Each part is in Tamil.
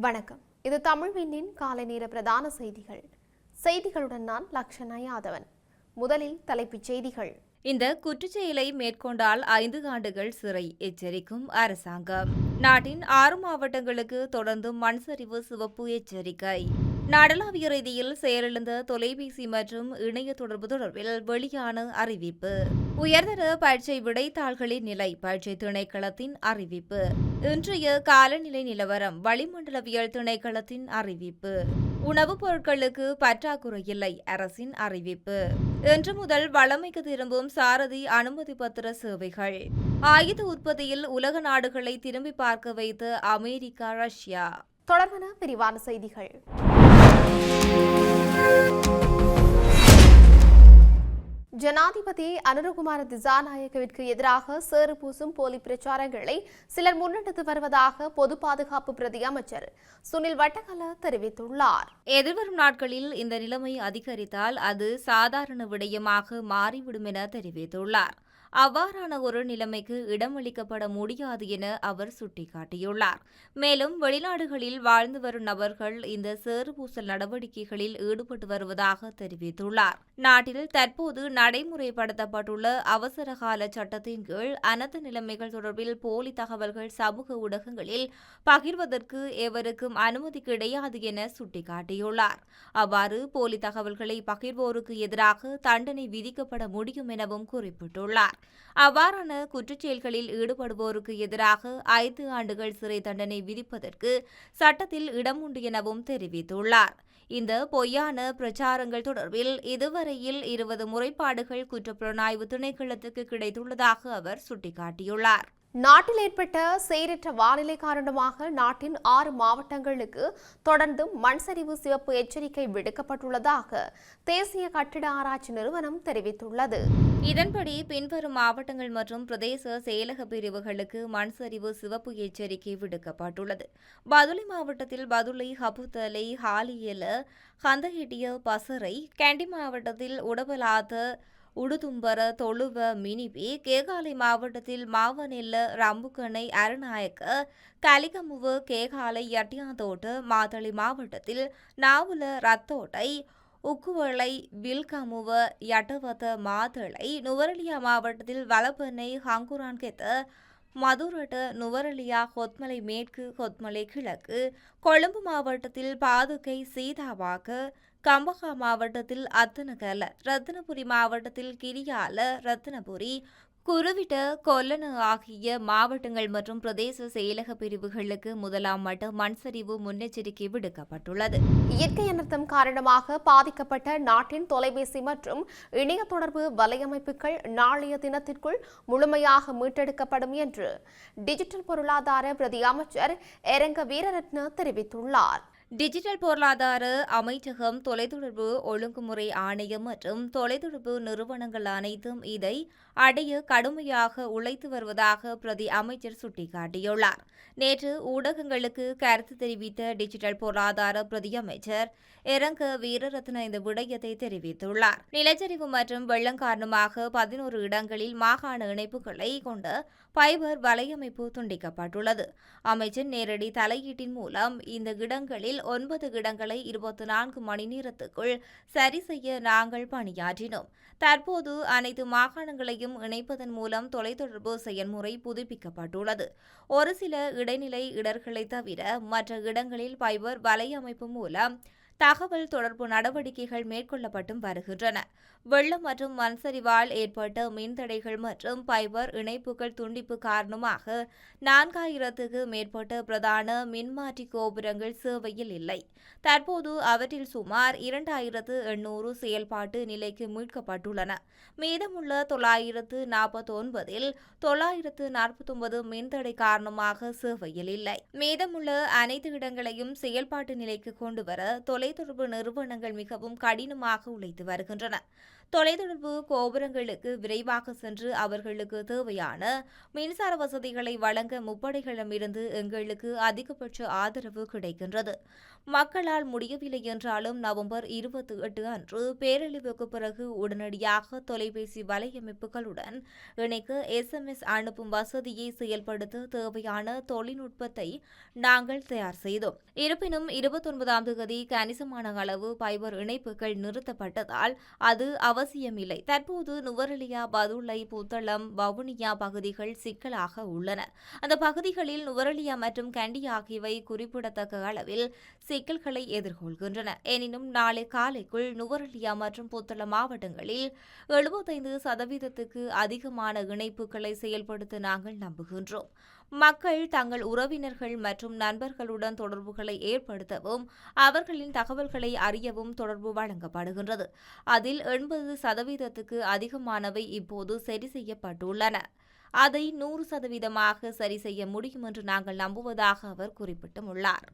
வணக்கம். இது தமிழ்வினின் காலை நேர பிரதான செய்திகள். செய்திகளுடன் நான் லக்ஷனா யாதவன். முதலில் தலைப்புச் செய்திகள். இந்த குற்றச்செயலை மேற்கொண்டால் ஐந்து ஆண்டுகள் சிறை எச்சரிக்கும் அரசாங்கம். நாட்டின் ஆறு மாவட்டங்களுக்கு தொடர்ந்தும் மண் சரிவு சிவப்பு எச்சரிக்கை. நாடளாவிய ரீதியில் செயலிழந்த தொலைபேசி மற்றும் இணைய தொடர்பு தொடர்பில் வெளியான அறிவிப்பு. உயர்தர பரீட்சை விடைத்தாள்களின் நிலை பரீட்சை திணைக்களத்தின் அறிவிப்பு. இன்றைய காலநிலை நிலவரம் வளிமண்டலவியல் திணைக்களத்தின் அறிவிப்பு. உணவுப் பொருட்களுக்கு பற்றாக்குறை இல்லை அரசின் அறிவிப்பு. இன்று முதல் வளமைக்கு திரும்பும் சாரதி அனுமதி பத்திர சேவைகள். ஆயுத உற்பத்தியில் உலக நாடுகளை திரும்பி பார்க்க வைத்த அமெரிக்கா ரஷ்யா. தொடர்பான விரிவான செய்திகள். ஜனாதிபதி அனுரகுமார திசாநாயகவிற்கு எதிராக சேறு பூசும் போலி பிரச்சாரங்களை சிலர் முன்னெடுத்து வருவதாக பொது பாதுகாப்பு பிரதி அமைச்சர் சுனில் வட்டகல தெரிவித்துள்ளார். எதிர்வரும் நாட்களில் இந்த நிலைமை அதிகரித்தால் அது சாதாரண விடயமாக மாறிவிடும் என தெரிவித்துள்ளார். அவ்வாறான ஒரு நிலைமைக்கு இடமளிக்கப்பட முடியாது என அவர் சுட்டிக்காட்டியுள்ளார். மேலும் வெளிநாடுகளில் வாழ்ந்து வரும் நபர்கள் இந்த சேறுபூசல் நடவடிக்கைகளில் ஈடுபட்டு வருவதாக தெரிவித்துள்ளார். நாட்டில் தற்போது நடைமுறைப்படுத்தப்பட்டுள்ள அவசரகால சட்டத்தின் கீழ் அனர்த்த நிலைமைகள் தொடர்பில் போலி தகவல்கள் சமூக ஊடகங்களில் பகிர்வதற்கு எவருக்கும் அனுமதி கிடையாது என சுட்டிக்காட்டியுள்ளார். அவ்வாறு போலி தகவல்களை பகிர்வோருக்கு எதிராக தண்டனை விதிக்கப்பட முடியும் எனவும் குறிப்பிட்டுள்ளார். அவ்வாறான குற்றச்செயல்களில் ஈடுபடுவோருக்கு எதிராக ஐந்து ஆண்டுகள் சிறை தண்டனை விதிப்பதற்கு சட்டத்தில் இடம் உண்டு எனவும் தெரிவித்துள்ளார். இந்த பொய்யான பிரச்சாரங்கள் தொடர்பில் இதுவரையில் இருபது முறைப்பாடுகள் குற்றப்புலனாய்வு திணைக்களத்துக்கு கிடைத்துள்ளதாக அவர் சுட்டிக்காட்டியுள்ளார். நாட்டில் ஏற்பட்ட செயலற்ற வானிலை காரணமாக நாட்டின் ஆறு மாவட்டங்களுக்கு தொடர்ந்தும் மண் சரிவு சிவப்பு எச்சரிக்கை விடுக்கப்பட்டுள்ளதாக தேசிய கட்டிட ஆராய்ச்சி நிறுவனம் தெரிவித்துள்ளது. இதன்படி பின்வரும் மாவட்டங்கள் மற்றும் பிரதேச செயலக பிரிவுகளுக்கு மண் சரிவு சிவப்பு எச்சரிக்கை விடுக்கப்பட்டுள்ளது. பதுளை மாவட்டத்தில் பதுளை ஹபுத்தலை ஹாலியல ஹந்தஹெட்டிய பசறை கேண்டி மாவட்டத்தில் உடவலாத உடுதும்பர தொழுவ மினிபி கேகாலை மாவட்டத்தில் மாவனெல்ல ரம்புக்கணை அருநாயக்க கலிகமுவு கேகாலை யட்டியாந்தோட்டு மாதளி மாவட்டத்தில் நாவுல ரத்தோட்டை உக்குவளை வில்கமுவ யட்டவத மாதளை நுவரலியா மாவட்டத்தில் வலப்பனை ஹங்குரான்கெத்த மதுரட நுவரலியா கொத்மலை மேற்கு கொத்மலை கிழக்கு கொழும்பு மாவட்டத்தில் பாதுகை சீதாவாக கம்பகா மாவட்டத்தில் அத்தனகல ரத்தினபுரி மாவட்டத்தில் கிரியால ரத்தினபுரி குருவிட்ட கொல்லனு ஆகிய மாவட்டங்கள் மற்றும் பிரதேச செயலக பிரிவுகளுக்கு முதலாம் மட்ட மண்சரிவு முன்னெச்சரிக்கை விடுக்கப்பட்டுள்ளது. இயற்கை அனர்த்தம் காரணமாக பாதிக்கப்பட்ட நாட்டின் தொலைபேசி மற்றும் இணைய தொடர்பு வலையமைப்புகள் நாளைய தினத்திற்குள் முழுமையாக மீட்டெடுக்கப்படும் என்று டிஜிட்டல் பொருளாதார பிரதி அமைச்சர் எரங்க வீரரத்ன தெரிவித்துள்ளார். டிஜிட்டல் பொருளாதார அமைச்சகம் தொலைத்தொடர்பு ஒழுங்குமுறை ஆணையம் மற்றும் தொலைத்தொடர்பு நிறுவனங்கள் அனைத்தும் இதை அடைய கடுமையாக உழைத்து வருவதாக பிரதி அமைச்சர் சுட்டிக்காட்டியுள்ளார். நேற்று ஊடகங்களுக்கு கருத்து தெரிவித்த டிஜிட்டல் பொருளாதார பிரதி அமைச்சர் இரங்க வீரரத்ன இந்த விடயத்தை தெரிவித்துள்ளார். நிலச்சரிவு மற்றும் வெள்ளம் காரணமாக பதினோரு இடங்களில் மாகாண இணைப்புகளை கொண்ட பைபர் வலையமைப்பு துண்டிக்கப்பட்டுள்ளது. அமைச்சர் நேரடி தலையீட்டின் மூலம் இந்த இடங்களில் ஒன்பது இடங்களை இருபத்தி நான்கு மணி நேரத்துக்குள் சரி செய்ய நாங்கள் பணியாற்றினோம். தற்போது அனைத்து மாகாணங்களையும் இணைப்பதன் மூலம் தொலைத்தொடர்பு செயல்முறை புதுப்பிக்கப்பட்டுள்ளது. ஒரு சில இடைநிலை இடர்களை தவிர மற்ற இடங்களில் பைபர் வலையமைப்பு மூலம் தகவல் தொடர்பு நடவடிக்கைகள் மேற்கொள்ளப்பட்டும் வருகின்றன. வெள்ளம் மற்றும் மண் சரிவால் ஏற்பட்ட மின்தடைகள் மற்றும் பைபர் இணைப்புகள் துண்டிப்பு காரணமாக நான்காயிரத்துக்கு மேற்பட்ட பிரதான மின்மாற்றி கோபுரங்கள் சேவையில் இல்லை. தற்போது அவற்றில் சுமார் இரண்டாயிரத்து எண்ணூறு செயல்பாட்டு நிலைக்கு மீட்கப்பட்டுள்ளன. மீதமுள்ள தொள்ளாயிரத்து நாற்பத்தொன்பதில் தொள்ளாயிரத்து நாற்பத்தொன்பது மின்தடை காரணமாக சேவையில் இல்லை. மீதமுள்ள அனைத்து இடங்களையும் செயல்பாட்டு நிலைக்கு கொண்டுவர தொலைத்தொடர்பு நிறுவனங்கள் மிகவும் கடினமாக உழைத்து வருகின்றன. தொலைத்தொடர்பு கோபுரங்களுக்கு விரைவாக சென்று அவர்களுக்கு தேவையான மின்சார வசதிகளை வழங்க முப்படைகளிடமிருந்து எங்களுக்கு அதிகபட்ச ஆதரவு கிடைக்கின்றது. மக்களால் முடியவில்லை என்றாலும் நவம்பர் இருபத்தி எட்டு அன்று பேரழிவுக்கு பிறகு உடனடியாக தொலைபேசி வலையமைப்புகளுடன் இணைக்க எஸ்எம்எஸ் அனுப்பும் வசதியை செயல்படுத்த தேவையான தொழில்நுட்பத்தை நாங்கள் தயார் செய்தோம். இருப்பினும் இருபத்தொன்பதாம் தேதி கணிசமான அளவு ஃபைபர் இணைப்புகள் நிறுத்தப்பட்டதால் அது அவசியமில்லை. தற்போது நுவரெலியா பதுளை புத்தளம் வவுனியா பகுதிகள் சிக்கலாக உள்ளன. அந்த பகுதிகளில் நுவரெலியா மற்றும் கண்டி ஆகியவை குறிப்பிடத்தக்க அளவில் சிக்கல்களை எதிர்கொள்கின்றன. எனினும் நாளை காலைக்குள் நுவரெலியா மற்றும் புத்தளம் மாவட்டங்களில் எழுபத்தைந்து சதவீதத்துக்கு அதிகமான இணைப்புகளை செயல்படுத்த நாங்கள் நம்புகின்றோம். மக்கள் தங்கள் உறவினர்கள் மற்றும் நண்பர்களுடன் தொடர்புகளை ஏற்படுத்தவும் அவர்களின் தகவல்களை அறியவும் தொடர்பு வழங்கப்படுகின்றது. அதில் எண்பது சதவீதத்துக்கு அதிகமானவை இப்போது சரி செய்யப்பட்டுள்ளன. அதை நூறு சதவீதமாக சரி செய்ய முடியும் என்று நாங்கள் நம்புவதாக அவர் குறிப்பிட்டுள்ளார்.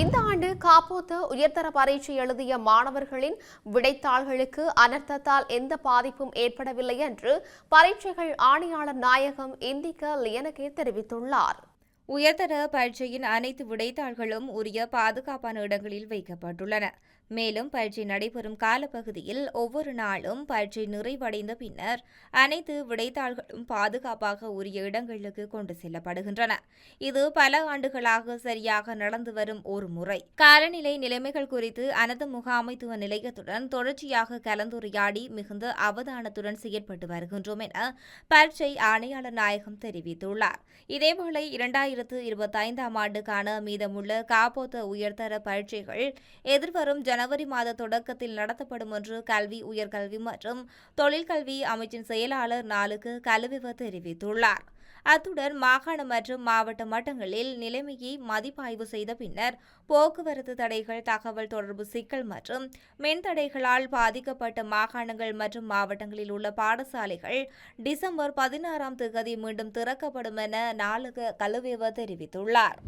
இந்த ஆண்டு காப்போத்து உயர்தர பரீட்சை எழுதிய மாணவர்களின் விடைத்தாள்களுக்கு அனர்த்தத்தால் எந்த பாதிப்பும் ஏற்படவில்லை என்று பரீட்சைகள் ஆணையாளர் நாயகம் இந்திக லியனகே தெரிவித்துள்ளார். உயர்தர பரீட்சையின் அனைத்து விடைத்தாள்களும் உரிய பாதுகாப்பான இடங்களில் வைக்கப்பட்டுள்ளன. மேலும் பயிற்சி நடைபெறும் காலப்பகுதியில் ஒவ்வொரு நாளும் பயிற்சி நிறைவடைந்த பின்னர் அனைத்து விடைத்தாள்களும் பாதுகாப்பாக உரிய இடங்களுக்கு கொண்டு செல்லப்படுகின்றன. இது பல ஆண்டுகளாக சரியாக நடந்து வரும் ஒரு முறை. காலநிலை நிலைமைகள் குறித்து அனந்த முகாமைத்துவ நிலையத்துடன் தொடர்ச்சியாக கலந்துரையாடி மிகுந்த அவதானத்துடன் செயற்பட்டு வருகின்றோம் என பரீட்சை ஆணையாளர் நாயகம் தெரிவித்துள்ளார். இதேவேளை இரண்டாயிரத்து இருபத்தைந்தாம் ஆண்டுக்கான மீதமுள்ள காப்போத்த உயர்தர பரீட்சைகள் எதிர்வரும் ஜனவரி மாத தொடக்கத்தில் நடத்தப்படும் என்று கல்வி உயர்கல்வி மற்றும் தொழிற்கல்வி அமைச்சின் செயலாளர் நாளுக்கு கல்விவர் தெரிவித்துள்ளார். அத்துடன் மாகாண மற்றும் மாவட்ட மட்டங்களில் நிலைமையை மதிப்பாய்வு செய்த பின்னர் போக்குவரத்து தடைகள் தகவல் தொடர்பு சிக்கல் மற்றும் மின்தடைகளால் பாதிக்கப்பட்ட மாகாணங்கள் மற்றும் மாவட்டங்களில் உள்ள பாடசாலைகள் டிசம்பர் பதினாறாம் தேதி மீண்டும் திறக்கப்படும் என நாளுக்கு கல்விவர் தெரிவித்துள்ளார்.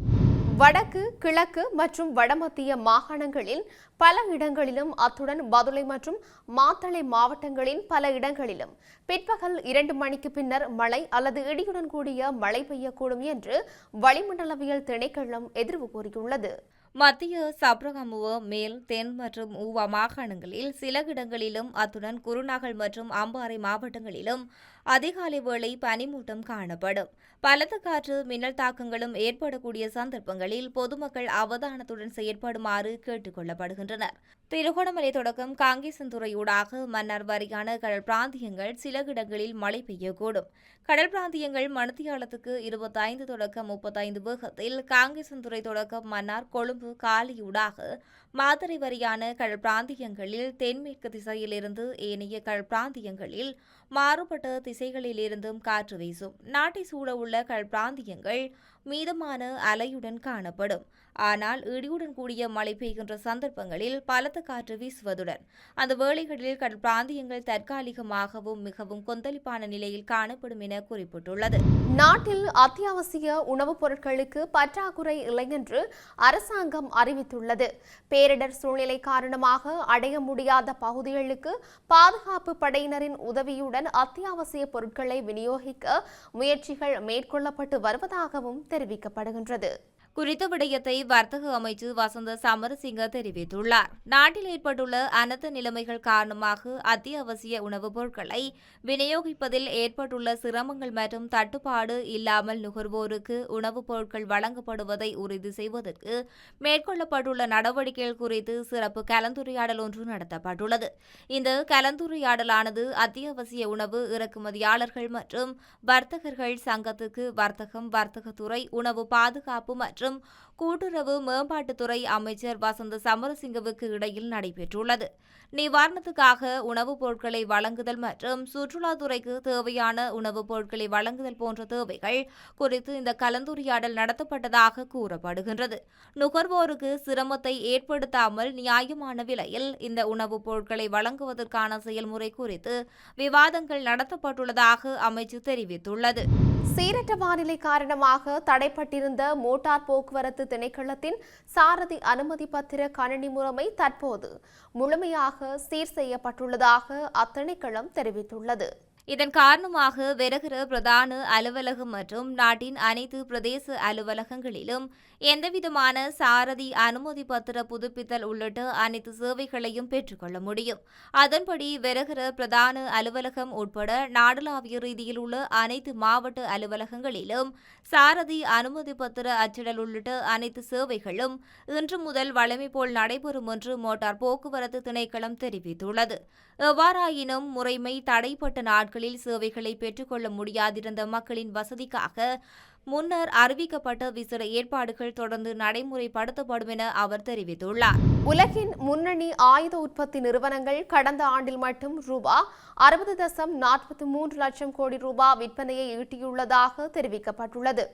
வடக்கு கிழக்கு மற்றும் வடமத்திய மாகாணங்களில் பல இடங்களிலும் அத்துடன் பதுளை மற்றும் மாத்தளை மாவட்டங்களின் பல இடங்களிலும் பிற்பகல் இரண்டு மணிக்கு பின்னர் மழை அல்லது இடியுடன் கூடிய மழை பெய்யக்கூடும் என்று வளிமண்டலவியல் திணைக்களம் எதிர்வு கூறியுள்ளது. மத்திய சப்ரகமுவ மேல் தென் மற்றும் ஊவா மாகாணங்களில் சில இடங்களிலும் அத்துடன் குருநாகல் மற்றும் அம்பாறை மாவட்டங்களிலும் அதிகாலை வேளை பனிமூட்டம் காணப்படும். பலத்த காற்று மின்னல் தாக்கங்களும் ஏற்படக்கூடிய சந்தர்ப்பங்களில் பொதுமக்கள் அவதானத்துடன் செயற்படுமாறு கேட்டுக் கொள்ளப்படுகின்றனர் திருகோணமலை தொடக்கம் காங்கேசந்துறையூடாக மன்னார் வரையான கடல் பிராந்தியங்கள் சில இடங்களில் மழை பெய்யக்கூடும். கடல் பிராந்தியங்கள் மணித்தியாலத்துக்கு இருபத்தைந்து தொடக்கம் முப்பத்தைந்து வேகத்தில் காங்கேசந்துறை தொடக்கம் மன்னார் கொழும்பு காலியூடாக மாத்தறை வரையான கடல் பிராந்தியங்களில் தென்மேற்கு திசையிலிருந்து ஏனைய கடல் பிராந்தியங்களில் மாறுபட்ட திசை திசைகளிலிருந்தும் காற்று வீசும். நாட்டை சூழ உள்ள பிராந்தியங்கள் மீதமான அலையுடன் காணப்படும். ஆனால் இடியுடன் கூடிய மழை பெய்கின்ற சந்தர்ப்பங்களில் பலத்த காற்று வீசுவதுடன் அந்த வேளைகளில் கடல் பிராந்தியங்கள் தற்காலிகமாகவும் மிகவும் கொந்தளிப்பான நிலையில் காணப்படும் என குறிப்பிட்டுள்ளது. நாட்டில் அத்தியாவசிய உணவுப் பொருட்களுக்கு பற்றாக்குறை இல்லை என்று அரசாங்கம் அறிவித்துள்ளது. பேரிடர் சூழ்நிலை காரணமாக அடைய முடியாத பகுதிகளுக்கு பாதுகாப்பு படையினரின் உதவியுடன் அத்தியாவசிய பொருட்களை விநியோகிக்க முயற்சிகள் மேற்கொள்ளப்பட்டு வருவதாகவும் தெரிவிக்கப்படுகின்றது. குறித்த விடயத்தை வர்த்தக அமைச்சு வசந்த சமரசிங்க தெரிவித்துள்ளார். நாட்டில் ஏற்பட்டுள்ள அனர்த்த நிலைமைகள் காரணமாக அத்தியாவசிய உணவுப் பொருட்களை விநியோகிப்பதில் ஏற்பட்டுள்ள சிரமங்கள் மற்றும் தட்டுப்பாடு இல்லாமல் நுகர்வோருக்கு உணவுப் பொருட்கள் வழங்கப்படுவதை உறுதி செய்வதற்கு மேற்கொள்ளப்பட்டுள்ள நடவடிக்கைகள் குறித்து சிறப்பு கலந்துரையாடல் ஒன்று நடத்தப்பட்டுள்ளது. இந்த கலந்துரையாடலானது அத்தியாவசிய உணவு இறக்குமதியாளர்கள் மற்றும் வர்த்தகர்கள் சங்கத்துக்கு வர்த்தகம் வர்த்தகத்துறை உணவு பாதுகாப்பு மற்றும் Onların கூட்டுறவு மேம்பாட்டுத்துறை அமைச்சர் வசந்த சமரசிங்கவுக்கு இடையில் நடைபெற்றுள்ளது. நிவாரணத்துக்காக உணவுப் பொருட்களை வழங்குதல் மற்றும் சுற்றுலாத்துறைக்கு தேவையான உணவுப் பொருட்களை வழங்குதல் போன்ற தேவைகள் குறித்து இந்த கலந்துரையாடல் நடத்தப்பட்டதாக கூறப்படுகின்றது. நுகர்வோருக்கு சிரமத்தை ஏற்படுத்தாமல் நியாயமான விலையில் இந்த உணவுப் பொருட்களை வழங்குவதற்கான செயல்முறை குறித்து விவாதங்கள் நடத்தப்பட்டுள்ளதாக அமைச்சு தெரிவித்துள்ளது. சீரற்ற வானிலை காரணமாக தடைப்பட்டிருந்த மோட்டார் போக்குவரத்து திணைக்களத்தின் சாரதி அனுமதி பத்திர கணினி முறைமை தற்போது முழுமையாக சீர் செய்யப்பட்டுள்ளதாக அத்திணைக்களம் தெரிவித்துள்ளது. இதன் காரணமாக வருகிற பிரதான அலுவலகம் மற்றும் நாட்டின் அனைத்து பிரதேச அலுவலகங்களிலும் எந்தவிதமான சாரதி அனுமதி பத்திர புதுப்பித்தல் உள்ளிட்ட அனைத்து சேவைகளையும் பெற்றுக்கொள்ள முடியும். அதன்படி வருகிற பிரதான அலுவலகம் உட்பட நாடளாவிய ரீதியில் உள்ள அனைத்து மாவட்ட அலுவலகங்களிலும் சாரதி அனுமதி பத்திர அச்சிடல் உள்ளிட்ட அனைத்து சேவைகளும் இன்று முதல் வழமை போல் நடைபெறும் என்று மோட்டார் போக்குவரத்து திணைக்களம் தெரிவித்துள்ளது. எவ்வாறாயினும் முறைமை தடைப்பட்ட நாட்கள் நாட்களில் சேவைகளை பெற்றுக்கொள்ள முடியாதிருந்த மக்களின் வசதிக்காக முன்னர் அறிவிக்கப்பட்ட விசேட ஏற்பாடுகள் தொடர்ந்து நடைமுறைப்படுத்தப்படும் என அவர் தெரிவித்துள்ளார். உலகின் முன்னணி ஆயுத உற்பத்தி நிறுவனங்கள் கடந்த ஆண்டில் மட்டும் ரூபா அறுபது தசம் நாற்பத்தி மூன்று லட்சம் கோடி ரூபாய் விற்பனையை ஈட்டியுள்ளதாக தெரிவிக்கப்பட்டுள்ளது.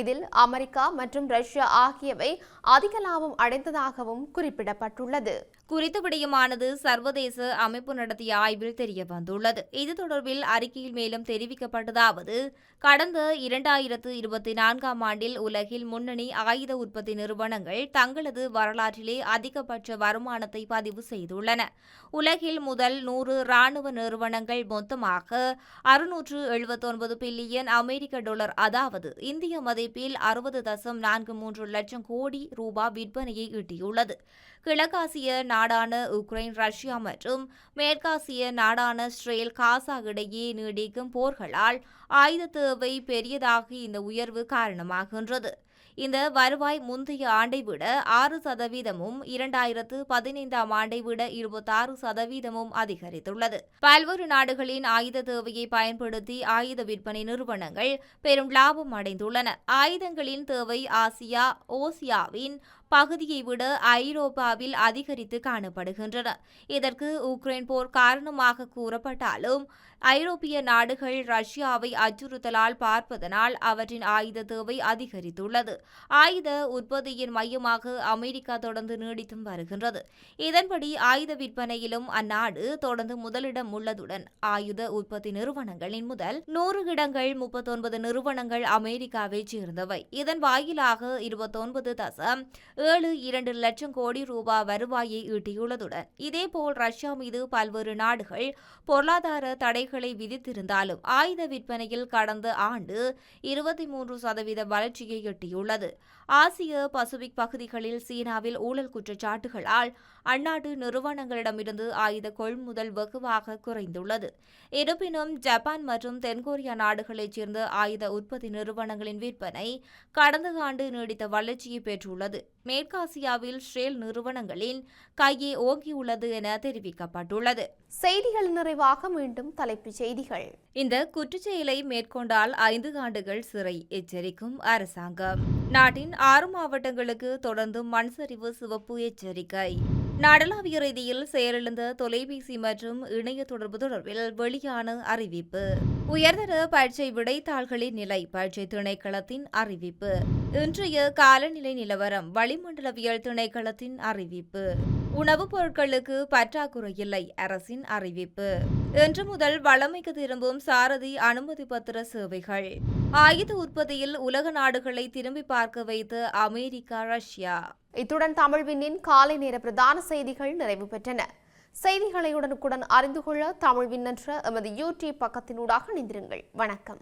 இதில் அமெரிக்கா மற்றும் ரஷ்யா ஆகியவை அதிக லாபம் அடைந்ததாகவும் குறிப்பிடப்பட்டுள்ளது. குறித்த விடயமானது சர்வதேச அமைப்பு நடத்திய ஆய்வில் தெரிய வந்துள்ளது இது தொடர்பில் அறிக்கையில் மேலும் தெரிவிக்கப்பட்டதாவது கடந்த இரண்டாயிரத்து இருபத்தி நான்காம் ஆண்டில் உலகில் முன்னணி ஆயுத உற்பத்தி நிறுவனங்கள் தங்களது வரலாற்றிலே அதிகபட்ச வருமானத்தை பதிவு செய்துள்ளன. உலகில் முதல் நூறு ராணுவ நிறுவனங்கள் மொத்தமாக அறுநூற்று எழுபத்தொன்பது பில்லியன் அமெரிக்க டாலர் அதாவது இந்திய மதிப்பில் அறுபது தசம் நான்கு மூன்று லட்சம் கோடி ரூபாய் விற்பனையை ஈட்டியுள்ளது. கிழக்காசிய நாடான உக்ரைன் ரஷ்யா மற்றும் மேற்காசிய நாடான இஸ்ரேல் காசா இடையே நீடிக்கும் போர்களால் ஆயுத தேவை பெரியதாகி இந்த உயர்வு காரணமாகின்றது. இந்த வருவாய் முந்தைய ஆண்டை விட ஆறு சதவீதமும் இரண்டாயிரத்து பதினைந்தாம் ஆண்டை விட இருபத்தாறு சதவீதமும் அதிகரித்துள்ளது. பல்வேறு நாடுகளின் ஆயுத தேவையை பயன்படுத்தி ஆயுத விற்பனை நிறுவனங்கள் பெரும் லாபம் அடைந்துள்ளன. ஆயுதங்களின் தேவை ஆசியா ஓசியாவின் பகுதியை விட ஐரோப்பாவில் அதிகரித்து காணப்படுகின்றன. இதற்கு உக்ரைன் போர் காரணமாக கூறப்பட்டாலும் ஐரோப்பிய நாடுகள் ரஷ்யாவை அச்சுறுத்தலால் பார்ப்பதனால் அவற்றின் ஆயுத தேவை அதிகரித்துள்ளது. ஆயுத உற்பத்தியின் மையமாக அமெரிக்கா தொடர்ந்து நீடித்தும் வருகின்றது. இதன்படி ஆயுத விற்பனையிலும் அந்நாடு தொடர்ந்து முதலிடம் உள்ளதுடன் ஆயுத உற்பத்தி நிறுவனங்களின் முதல் நூறு இடங்கள் முப்பத்தொன்பது நிறுவனங்கள் அமெரிக்காவைச் சேர்ந்தவை. இதன் வாயிலாக இருபத்தொன்பது தசம் ஏழு இரண்டு லட்சம் கோடி ரூபாய் வருவாயை ஈட்டியுள்ளதுடன் இதேபோல் ரஷ்யா மீது பல்வேறு நாடுகள் பொருளாதார தடைகள் விதித்திருந்தாலும் ஆயுத விற்பனையில் கடந்த ஆண்டு இருபத்தி மூன்று சதவீத வளர்ச்சியை எட்டியுள்ளது. ஆசிய பசிபிக் பகுதிகளில் சீனாவில் ஊழல் குற்றச்சாட்டுகளால் அந்நாட்டு நிறுவனங்களிடமிருந்து ஆயுத கொள்முதல் வெகுவாக குறைந்துள்ளது. இருப்பினும் ஜப்பான் மற்றும் தென்கொரியா நாடுகளைச் சேர்ந்த ஆயுத உற்பத்தி நிறுவனங்களின் விற்பனை கடந்த ஆண்டு நீடித்த வளர்ச்சியை பெற்றுள்ளது. மேற்காசியாவில் ஷேல் நிறுவனங்களின் கையே ஓங்கியுள்ளது என தெரிவிக்கப்பட்டுள்ளது. செய்திகள் நிறைவாக மீண்டும் தலைப்புச் செய்திகள். இந்த குற்றச்செயலை மேற்கொண்டால் ஐந்து ஆண்டுகள் சிறை எச்சரிக்கும் அரசாங்கம். நாட்டின் ஆறு மாவட்டங்களுக்கு தொடர்ந்து மண்சரிவு சிவப்பு எச்சரிக்கை. நாடளாவிய ரீதியில் செயலிழந்த தொலைபேசி மற்றும் இணைய தொடர்பு தொடர்பில் வெளியான அறிவிப்பு. உயர்தர பரீட்சை விடைத்தாள்களின் நிலை பரீட்சை திணைக்களத்தின் அறிவிப்பு. இன்றைய காலநிலை நிலவரம் வளிமண்டலவியல் திணைக்களத்தின் அறிவிப்பு. உணவுப் பொருட்களுக்கு பற்றாக்குறை இல்லை அரசின் அறிவிப்பு. இன்று முதல் வளமைக்கு திரும்பும் சாரதி அனுமதி பத்திர சேவைகள். ஆயுத உற்பத்தியில் உலக நாடுகளை திரும்பி பார்க்க வைத்த அமெரிக்கா ரஷ்யா. இத்துடன் தமிழ்வினின் காலை நேர பிரதான செய்திகள் நிறைவு பெற்றன. செய்திகளை உடனுக்குடன் அறிந்து கொள்ள தமிழ் விண்ணன்ற எமது யூடியூப் பக்கத்தினூடாக இணைந்திருங்கள். வணக்கம்.